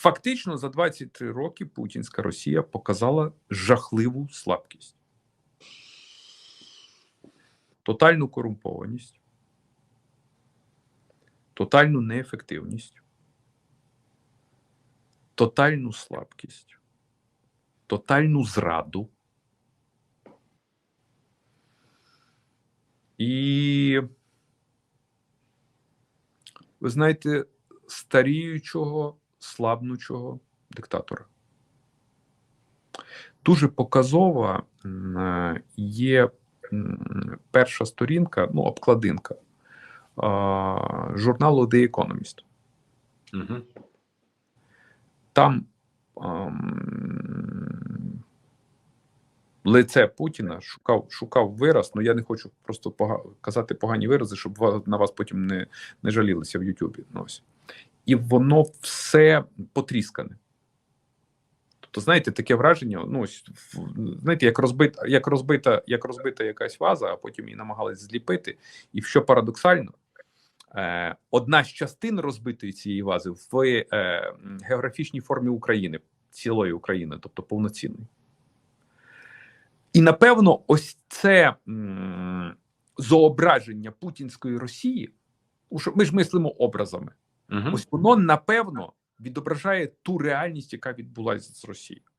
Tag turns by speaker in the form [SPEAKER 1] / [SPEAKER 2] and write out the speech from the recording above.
[SPEAKER 1] Фактично за 23 роки путінська Росія показала жахливу слабкість, тотальну корумпованість, тотальну неефективність, тотальну слабкість, тотальну зраду. І ви знаєте, старіючого, слабнучого диктатора. Дуже показова є перша сторінка, ну, обкладинка журналу The Economist.
[SPEAKER 2] Угу.
[SPEAKER 1] Там ам, лице Путіна шукав, шукав вираз, ну я не хочу просто пога- казати погані вирази, щоб на вас потім не, не жалілися в Ютубі. Ну, ось. І воно все потріскане. Тобто, знаєте, таке враження, ну, знаєте, як розбита, як розбита, як розбита якась ваза, а потім її намагались зліпити. І що парадоксально, е, одна з частин розбитої цієї вази в е, географічній формі України, цілої України, тобто повноцінної. І напевно, ось це зображення путінської Росії, ми ж мислимо образами.
[SPEAKER 2] Угу.
[SPEAKER 1] Ось воно напевно відображає ту реальність, яка відбулася з Росією.